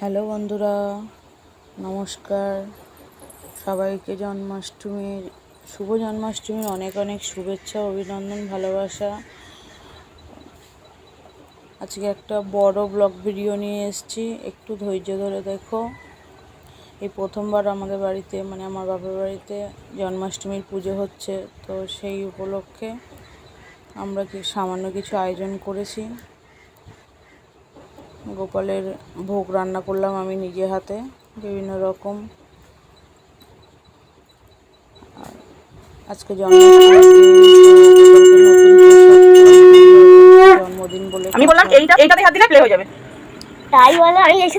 Hello বন্ধুরা, নমস্কার। সবাইকে জন্মাষ্টমীর, শুভ জন্মাষ্টমীর অনেক অনেক শুভেচ্ছা, অভিনন্দন, ভালোবাসা। আজকে একটা বড় ব্লগ ভিডিও নিয়ে এসেছি। একটু ধৈর্য ধরে দেখো। এই প্রথমবার আমাদের বাড়িতে মানে আমার বাবার বাড়িতে জন্মাষ্টমীর পুজো হচ্ছে। তো সেই উপলক্ষে আমরা কি সামান্য কিছু আয়োজন করেছি। গোপালের ভোগ রান্না করলাম আমি নিজে হাতে বিভিন্ন রকম। আজকে জন্মদিন বলে আমি বললাম এইটা এইটা এইটাতে হাত দিলে প্লে হয়ে যাবে। তাই বলে আমি এসে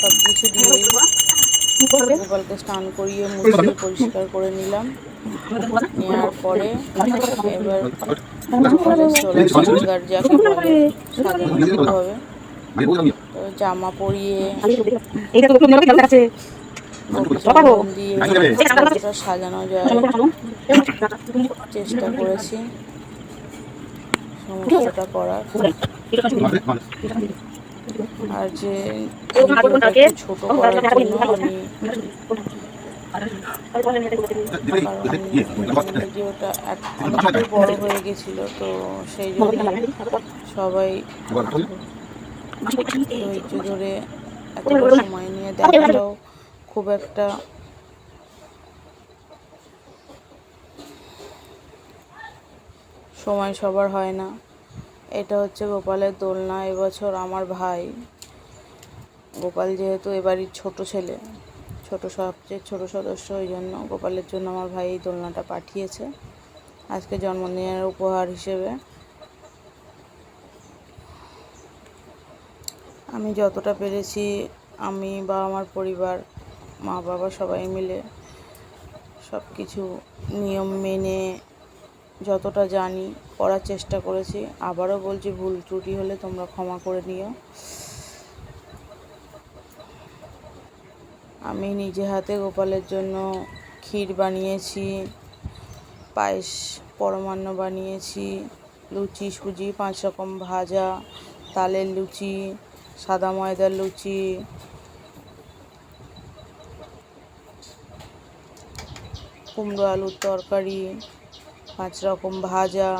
সব কিছু দিয়ে গোপালকে স্নান করিয়ে মুছিয়ে পরিষ্কার করে নিলাম। নেওয়ার পরে এবার গোপালের যাকে বলে সাজানো শুরু হবে। জামা পরিয়ে সাজানো যায়। চেষ্টা করেছি। সমস্তটা করার। আর যে ছোট করার জন্য আমি ভিডিওটা বড় হয়ে গেছিল তো সেই জন্য সবাই ধৈর্য ধরে এতটা সময় নিয়ে দেখাটাও খুব একটা সময় সবার হয় না এটা হচ্ছে গোপালের দোলনা এবছর আমার ভাই। গোপাল যেহেতু এবারই ছোট ছেলে, ছোট সবচেয়ে ছোট সদস্য, ওই জন্য গোপালের জন্য আমার ভাই এই দোলনাটা পাঠিয়েছে। আজকে জন্মদিনের উপহার হিসেবে। আমি যতটা পেরেছি, আমি বা আমার পরিবার মা বাবা সবাই মিলে সব কিছু নিয়ম মেনে যতটা জানি করার চেষ্টা করেছি, আবারও বলছি ভুল ত্রুটি হলে তোমরা ক্ষমা করে নিও। আমি নিজে হাতে গোপালের জন্য ক্ষীর বানিয়েছি, পায়েস পরমান্ন বানিয়েছি, লুচি, সুজি, পাঁচ রকম ভাজা, তালের লুচি, সাদা ময়দার লুচি। কুমড়ো আলুর তরকারি পাঁচ রকম ভাজা,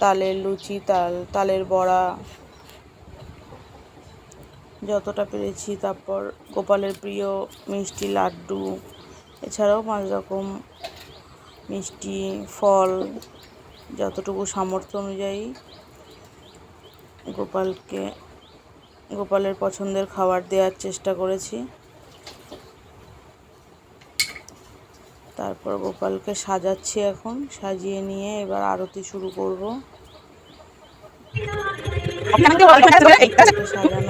তালের লুচি, তাল, তালের বড়া। যতটা পেরেছি, তারপর গোপালের প্রিয় মিষ্টি লাড্ডু। এছাড়াও পাঁচ রকম মিষ্টি, ফল, যতটুকু সামর্থ্য অনুযায়ী গোপালকে, গোপালের পছন্দের খাবার দেওয়ার চেষ্টা করেছি। তারপর গোপালকে সাজাচ্ছি এখন। সাজিয়ে নিয়ে এবার আরতি শুরু করব। সাজানো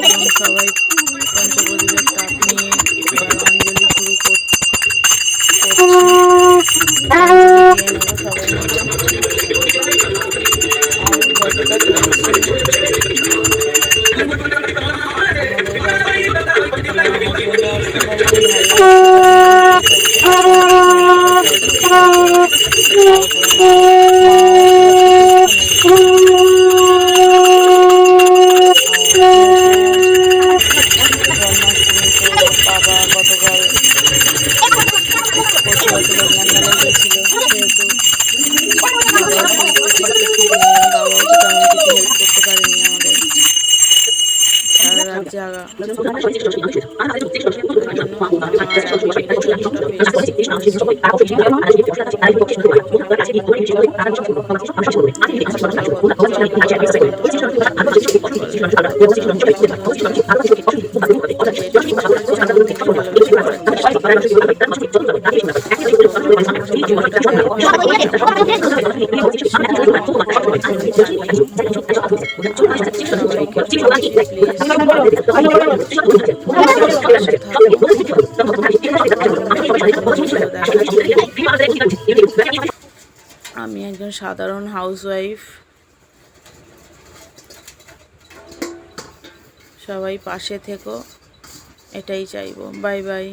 এবং সবাই পঞ্চপ্রদীপের তাপ নিয়ে অঞ্জলি শুরু করছি মেলায় গেছিল সেহেতু বাবাও তো তেমন কিছু হেল্প করতে পারেনি আমাদের সারা রাত জাগা আমি একজন সাধারণ হাউসওয়াইফ। সবাই পাশে থেকো। এটাই চাইব। Bye bye.